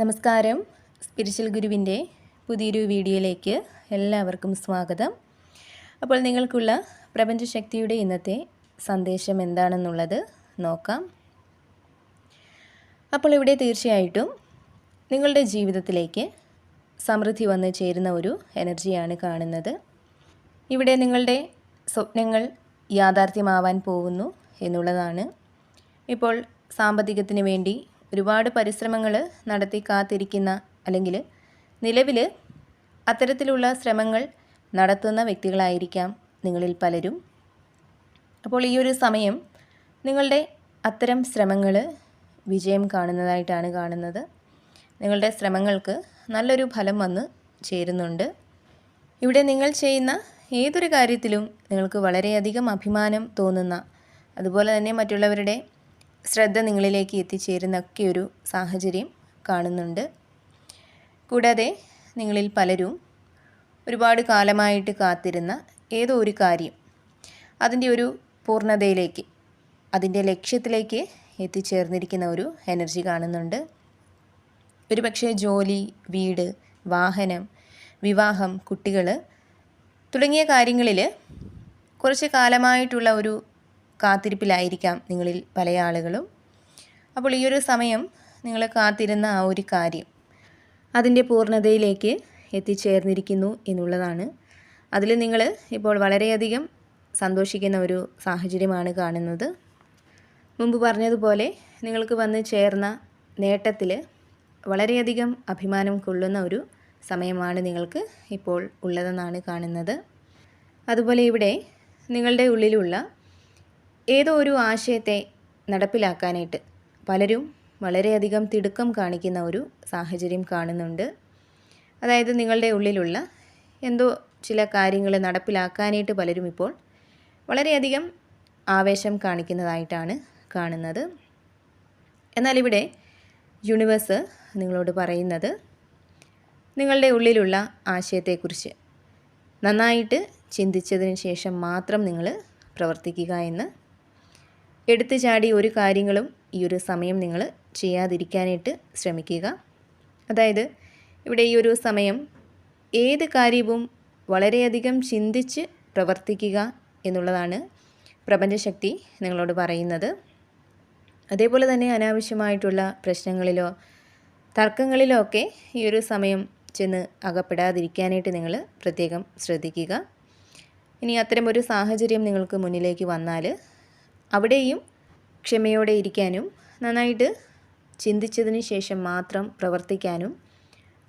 നമസ്കാരം. സ്പിരിച്വൽ ഗുരുവിന്റെ പുതിയൊരു വീഡിയോയിലേക്ക് എല്ലാവർക്കും സ്വാഗതം. അപ്പോൾ നിങ്ങൾക്കുള്ള പ്രപഞ്ചശക്തിയുടെ ഇന്നത്തെ സന്ദേശം എന്താണെന്നുള്ളത് നോക്കാം. അപ്പോൾ ഇവിടെ തീർച്ചയായിട്ടും നിങ്ങളുടെ ജീവിതത്തിലേക്ക് സമൃദ്ധി വന്ന് ചേരുന്ന ഒരു എനർജിയാണ് കാണുന്നത്. ഇവിടെ നിങ്ങളുടെ സ്വപ്നങ്ങൾ യാഥാർത്ഥ്യമാവാൻ പോകുന്നു എന്നുള്ളതാണ്. ഇപ്പോൾ സാമ്പത്തികത്തിന് വേണ്ടി ഒരുപാട് പരിശ്രമങ്ങൾ നടത്തി കാത്തിരിക്കുന്ന അല്ലെങ്കിൽ നിലവിൽ അത്തരത്തിലുള്ള ശ്രമങ്ങൾ നടത്തുന്ന വ്യക്തികളായിരിക്കാം നിങ്ങളിൽ പലരും. അപ്പോൾ ഈ ഒരു സമയം നിങ്ങളുടെ അത്തരം ശ്രമങ്ങൾ വിജയം കാണുന്നതായിട്ടാണ് കാണുന്നത്. നിങ്ങളുടെ ശ്രമങ്ങൾക്ക് നല്ലൊരു ഫലം വന്ന് ചേരുന്നുണ്ട്. ഇവിടെ നിങ്ങൾ ചെയ്യുന്ന ഏതൊരു കാര്യത്തിലും നിങ്ങൾക്ക് വളരെയധികം അഭിമാനം തോന്നുന്ന അതുപോലെ തന്നെ മറ്റുള്ളവരുടെ ശ്രദ്ധ നിങ്ങളിലേക്ക് എത്തിച്ചേരുന്നൊക്കെ ഒരു സാഹചര്യം കാണുന്നുണ്ട്. കൂടാതെ നിങ്ങളിൽ പലരും ഒരുപാട് കാലമായിട്ട് കാത്തിരുന്ന ഏതോ ഒരു കാര്യം അതിന്റെ ഒരു പൂർണതയിലേക്ക് അതിന്റെ ലക്ഷ്യത്തിലേക്ക് എത്തിച്ചേർന്നിരിക്കുന്ന ഒരു എനർജി കാണുന്നുണ്ട്. ഒരുപക്ഷെ ജോലി വീട് വാഹനം വിവാഹം കുട്ടികൾ തുടങ്ങിയ കാര്യങ്ങളിൽ കുറച്ച് കാലമായിട്ടുള്ള ഒരു കാത്തിരിപ്പിലായിരിക്കാം നിങ്ങളിൽ പല ആളുകളും. അപ്പോൾ ഈ ഒരു സമയം നിങ്ങൾ കാത്തിരുന്ന ആ ഒരു കാര്യം അതിന്റെ പൂർണതയിലേക്ക് എത്തിച്ചേർന്നിരിക്കുന്നു എന്നുള്ളതാണ്. അതിൽ നിങ്ങൾ ഇപ്പോൾ വളരെയധികം സന്തോഷിക്കുന്ന ഒരു സാഹചര്യമാണ് കാണുന്നത്. മുമ്പ് പറഞ്ഞതുപോലെ നിങ്ങൾക്ക് വന്ന് ചേർന്ന നേട്ടത്തിൽ വളരെയധികം അഭിമാനം കൊള്ളുന്ന ഒരു സമയമാണ് നിങ്ങൾക്ക് ഇപ്പോൾ ഉള്ളതെന്നാണ് കാണുന്നത്. അതുപോലെ ഇവിടെ നിങ്ങളുടെ ഉള്ളിലുള്ള ഏതോ ഒരു ആശയത്തെ നടപ്പിലാക്കാനായിട്ട് പലരും വളരെയധികം തിടുക്കം കാണിക്കുന്ന ഒരു സാഹചര്യം കാണുന്നുണ്ട്. അതായത് നിങ്ങളുടെ ഉള്ളിലുള്ള എന്തോ ചില കാര്യങ്ങൾ നടപ്പിലാക്കാനായിട്ട് പലരും ഇപ്പോൾ വളരെയധികം ആവേശം കാണിക്കുന്നതായിട്ടാണ് കാണുന്നത്. എന്നാൽ ഇവിടെ യൂണിവേഴ്സ് നിങ്ങളോട് പറയുന്നത് നിങ്ങളുടെ ഉള്ളിലുള്ള ആശയത്തെക്കുറിച്ച് നന്നായിട്ട് ചിന്തിച്ചതിന് ശേഷം മാത്രം നിങ്ങൾ പ്രവർത്തിക്കുക എന്ന് എടുത്തു ചാടി ഒരു കാര്യങ്ങളും ഈ ഒരു സമയം നിങ്ങൾ ചെയ്യാതിരിക്കാനായിട്ട് ശ്രമിക്കുക. അതായത് ഇവിടെ ഈ ഒരു സമയം ഏത് കാര്യവും വളരെയധികം ചിന്തിച്ച് പ്രവർത്തിക്കുക എന്നുള്ളതാണ് പ്രപഞ്ചശക്തി നിങ്ങളോട് പറയുന്നത്. അതേപോലെ തന്നെ അനാവശ്യമായിട്ടുള്ള പ്രശ്നങ്ങളിലോ തർക്കങ്ങളിലോ ഒക്കെ ഈ ഒരു സമയം ചെന്ന് അകപ്പെടാതിരിക്കാനായിട്ട് നിങ്ങൾ പ്രത്യേകം ശ്രദ്ധിക്കുക. ഇനി അത്തരമൊരു സാഹചര്യം നിങ്ങൾക്ക് മുന്നിലേക്ക് വന്നാൽ അവിടെയും ക്ഷമയോടെ ഇരിക്കാനും നന്നായിട്ട് ചിന്തിച്ചതിന് ശേഷം മാത്രം പ്രവർത്തിക്കാനും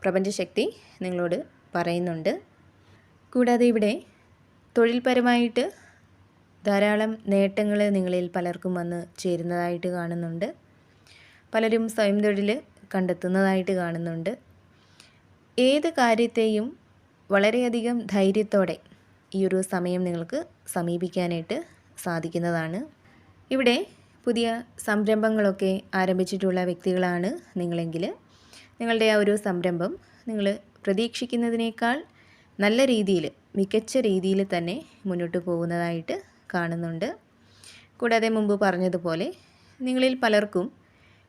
പ്രപഞ്ചശക്തി നിങ്ങളോട് പറയുന്നുണ്ട്. കൂടാതെ ഇവിടെ തൊഴിൽപരമായിട്ട് ധാരാളം നേട്ടങ്ങൾ നിങ്ങളിൽ പലർക്കും വന്ന് ചേരുന്നതായിട്ട് കാണുന്നുണ്ട്. പലരും സ്വയം തൊഴിൽ കണ്ടെത്തുന്നതായിട്ട് കാണുന്നുണ്ട്. ഏത് കാര്യത്തെയും വളരെയധികം ധൈര്യത്തോടെ ഈ ഒരു സമയം നിങ്ങൾക്ക് സമീപിക്കാനായിട്ട് സാധിക്കുന്നതാണ്. ഇവിടെ പുതിയ സംരംഭങ്ങളൊക്കെ ആരംഭിച്ചിട്ടുള്ള വ്യക്തികളാണ് നിങ്ങളെങ്കിൽ നിങ്ങളുടെ ആ ഒരു സംരംഭം നിങ്ങൾ പ്രതീക്ഷിക്കുന്നതിനേക്കാൾ നല്ല രീതിയിൽ മികച്ച രീതിയിൽ തന്നെ മുന്നോട്ട് പോകുന്നതായിട്ട് കാണുന്നുണ്ട്. കൂടാതെ മുമ്പ് പറഞ്ഞതുപോലെ നിങ്ങളിൽ പലർക്കും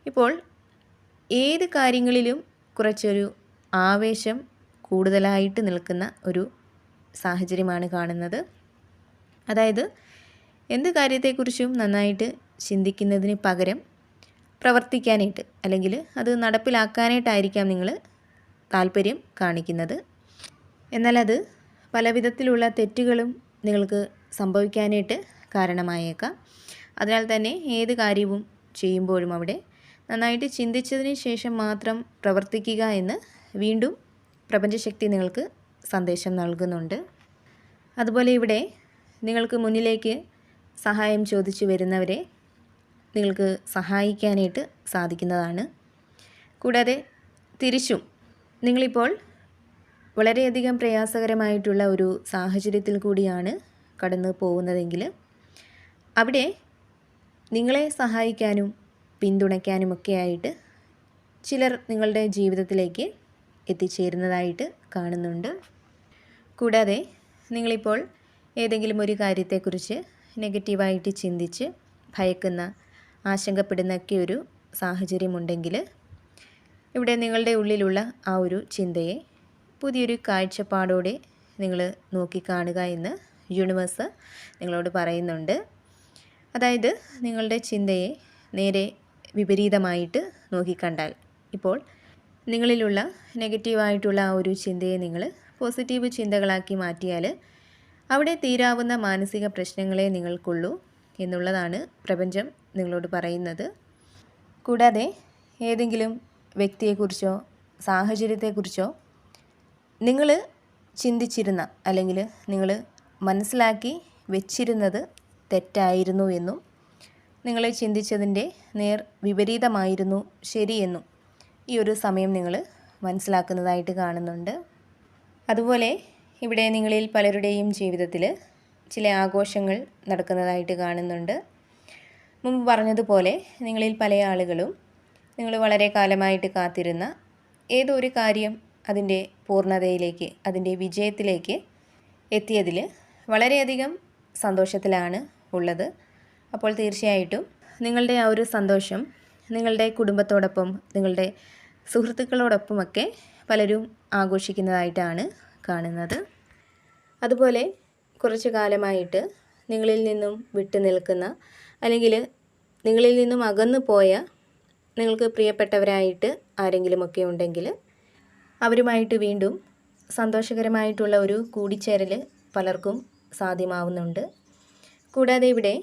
ഇപ്പോൾ ഏത് കാര്യങ്ങളിലും കുറച്ചൊരു ആവേശം കൂടുതലായിട്ട് നിൽക്കുന്ന ഒരു സാഹചര്യമാണ് കാണുന്നത്. അതായത് എന്ത് കാര്യത്തെക്കുറിച്ചും നന്നായിട്ട് ചിന്തിക്കുന്നതിന് പകരം പ്രവർത്തിക്കാനായിട്ട് അല്ലെങ്കിൽ അത് നടപ്പിലാക്കാനായിട്ടായിരിക്കാം നിങ്ങൾ താല്പര്യം കാണിക്കുന്നത്. എന്നാൽ അത് പല വിധത്തിലുള്ള തെറ്റുകളും നിങ്ങൾക്ക് സംഭവിക്കാനായിട്ട് കാരണമായേക്കാം. അതിനാൽ തന്നെ ഏത് കാര്യവും ചെയ്യുമ്പോഴും അവിടെ നന്നായിട്ട് ചിന്തിച്ചതിന് ശേഷം മാത്രം പ്രവർത്തിക്കുക എന്ന് വീണ്ടും പ്രപഞ്ചശക്തി നിങ്ങൾക്ക് സന്ദേശം നൽകുന്നുണ്ട്. അതുപോലെ ഇവിടെ നിങ്ങൾക്ക് മുന്നിലേക്ക് സഹായം ചോദിച്ചു വരുന്നവരെ നിങ്ങൾക്ക് സഹായിക്കാനായിട്ട് സാധിക്കുന്നതാണ്. കൂടാതെ തിരിച്ചും നിങ്ങളിപ്പോൾ വളരെയധികം പ്രയാസകരമായിട്ടുള്ള ഒരു സാഹചര്യത്തിൽ കൂടിയാണ് കടന്നു പോകുന്നതെങ്കിൽ അവിടെ നിങ്ങളെ സഹായിക്കാനും പിന്തുണയ്ക്കാനുമൊക്കെയായിട്ട് ചിലർ നിങ്ങളുടെ ജീവിതത്തിലേക്ക് എത്തിച്ചേരുന്നതായിട്ട് കാണുന്നുണ്ട്. കൂടാതെ നിങ്ങളിപ്പോൾ ഏതെങ്കിലും ഒരു കാര്യത്തെക്കുറിച്ച് നെഗറ്റീവായിട്ട് ചിന്തിച്ച് ഭയക്കുന്ന ആശങ്കപ്പെടുന്നൊക്കെ ഒരു സാഹചര്യമുണ്ടെങ്കിൽ ഇവിടെ നിങ്ങളുടെ ഉള്ളിലുള്ള ആ ഒരു ചിന്തയെ പുതിയൊരു കാഴ്ചപ്പാടോടെ നിങ്ങൾ നോക്കിക്കാണുക എന്ന് യൂണിവേഴ്സ് നിങ്ങളോട് പറയുന്നുണ്ട്. അതായത് നിങ്ങളുടെ ചിന്തയെ നേരെ വിപരീതമായിട്ട് നോക്കിക്കണ്ടാൽ ഇപ്പോൾ നിങ്ങളിലുള്ള നെഗറ്റീവായിട്ടുള്ള ആ ഒരു ചിന്തയെ നിങ്ങൾ പോസിറ്റീവ് ചിന്തകളാക്കി മാറ്റിയാൽ അവിടെ തീരാവുന്ന മാനസിക പ്രശ്നങ്ങളെ നിങ്ങൾക്കുള്ളൂ എന്നുള്ളതാണ് പ്രപഞ്ചം നിങ്ങളോട് പറയുന്നത്. കൂടാതെ ഏതെങ്കിലും വ്യക്തിയെക്കുറിച്ചോ സാഹചര്യത്തെക്കുറിച്ചോ നിങ്ങൾ ചിന്തിച്ചിരുന്ന അല്ലെങ്കിൽ നിങ്ങൾ മനസ്സിലാക്കി വെച്ചിരുന്നത് തെറ്റായിരുന്നു എന്നും നിങ്ങൾ ചിന്തിച്ചതിന്റെ നേർ വിപരീതമായിരുന്നു ശരിയെന്നും ഈ ഒരു സമയം നിങ്ങൾ മനസ്സിലാക്കുന്നതായിട്ട് കാണുന്നുണ്ട്. അതുപോലെ ഇവിടെ നിങ്ങളിൽ പലരുടെയും ജീവിതത്തിൽ ചില ആഘോഷങ്ങൾ നടക്കുന്നതായിട്ട് കാണുന്നുണ്ട്. മുമ്പ് പറഞ്ഞതുപോലെ നിങ്ങളിൽ പല ആളുകളും നിങ്ങൾ വളരെ കാലമായിട്ട് കാത്തിരുന്ന ഏതൊരു കാര്യം അതിന്റെ പൂർണതയിലേക്ക് അതിന്റെ വിജയത്തിലേക്ക് എത്തിയതിൽ വളരെയധികം സന്തോഷത്തിലാണ് ഉള്ളത്. അപ്പോൾ തീർച്ചയായിട്ടും നിങ്ങളുടെ ആ ഒരു സന്തോഷം നിങ്ങളുടെ കുടുംബത്തോടൊപ്പം നിങ്ങളുടെ സുഹൃത്തുക്കളോടൊപ്പമൊക്കെ പലരും ആഘോഷിക്കുന്നതായിട്ടാണ് കാണുന്നത്. അതുപോലെ കുറച്ചു കാലമായിട്ട് നിങ്ങളിൽ നിന്നും വിട്ടു നിൽക്കുന്ന അല്ലെങ്കിൽ നിങ്ങളിൽ നിന്നും അകന്നു പോയ നിങ്ങൾക്ക് പ്രിയപ്പെട്ടവരായിട്ട് ആരെങ്കിലുമൊക്കെ ഉണ്ടെങ്കിൽ അവരുമായിട്ട് വീണ്ടും സന്തോഷകരമായിട്ടുള്ള ഒരു കൂടിച്ചേരൽ പലർക്കും സാധ്യമാവുന്നുണ്ട്. കൂടാതെ ഇവിടെ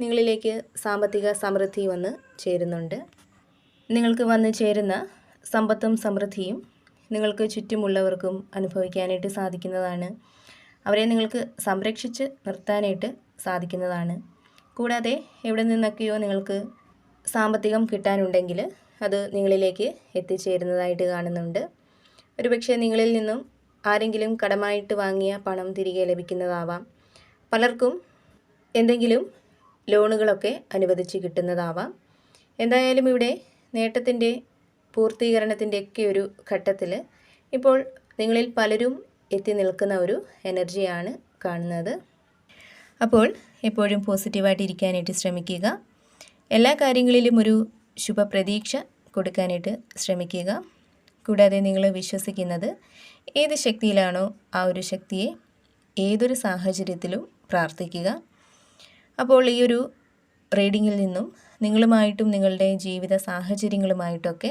നിങ്ങളിലേക്ക് സാമ്പത്തിക സമൃദ്ധി വന്ന് ചേരുന്നുണ്ട്. നിങ്ങൾക്ക് വന്ന് ചേരുന്ന സമ്പത്തും സമൃദ്ധിയും നിങ്ങൾക്ക് ചുറ്റുമുള്ളവർക്കും അനുഭവിക്കാനായിട്ട് സാധിക്കുന്നതാണ്. അവരെ നിങ്ങൾക്ക് സംരക്ഷിച്ച് നിർത്താനായിട്ട് സാധിക്കുന്നതാണ്. കൂടാതെ എവിടെ നിന്നൊക്കെയോ നിങ്ങൾക്ക് സാമ്പത്തികം കിട്ടാനുണ്ടെങ്കിൽ അത് നിങ്ങളിലേക്ക് എത്തിച്ചേരുന്നതായിട്ട് കാണുന്നുണ്ട്. ഒരുപക്ഷെ നിങ്ങളിൽ നിന്നും ആരെങ്കിലും കടമായിട്ട് വാങ്ങിയ പണം തിരികെ ലഭിക്കുന്നതാവാം. പലർക്കും എന്തെങ്കിലും ലോണുകളൊക്കെ അനുവദിച്ച് കിട്ടുന്നതാവാം. എന്തായാലും ഇവിടെ നേട്ടത്തിന്റെ പൂർത്തീകരണത്തിന്റെയൊക്കെ ഒരു ഘട്ടത്തിൽ ഇപ്പോൾ നിങ്ങളിൽ പലരും എത്തി നിൽക്കുന്ന ഒരു എനർജിയാണ് കാണുന്നത്. അപ്പോൾ എപ്പോഴും പോസിറ്റീവായിട്ട് ഇരിക്കാനായിട്ട് ശ്രമിക്കുക. എല്ലാ കാര്യങ്ങളിലും ഒരു ശുഭപ്രതീക്ഷ കൊടുക്കാനായിട്ട് ശ്രമിക്കുക. കൂടാതെ നിങ്ങൾ വിശ്വസിക്കുന്നത് ഏത് ശക്തിയിലാണോ ആ ഒരു ശക്തിയെ ഏതൊരു സാഹചര്യത്തിലും പ്രാർത്ഥിക്കുക. അപ്പോൾ ഈ ഒരു റീഡിങ്ങിൽ നിന്നും നിങ്ങളുമായിട്ടും നിങ്ങളുടെ ജീവിത സാഹചര്യങ്ങളുമായിട്ടൊക്കെ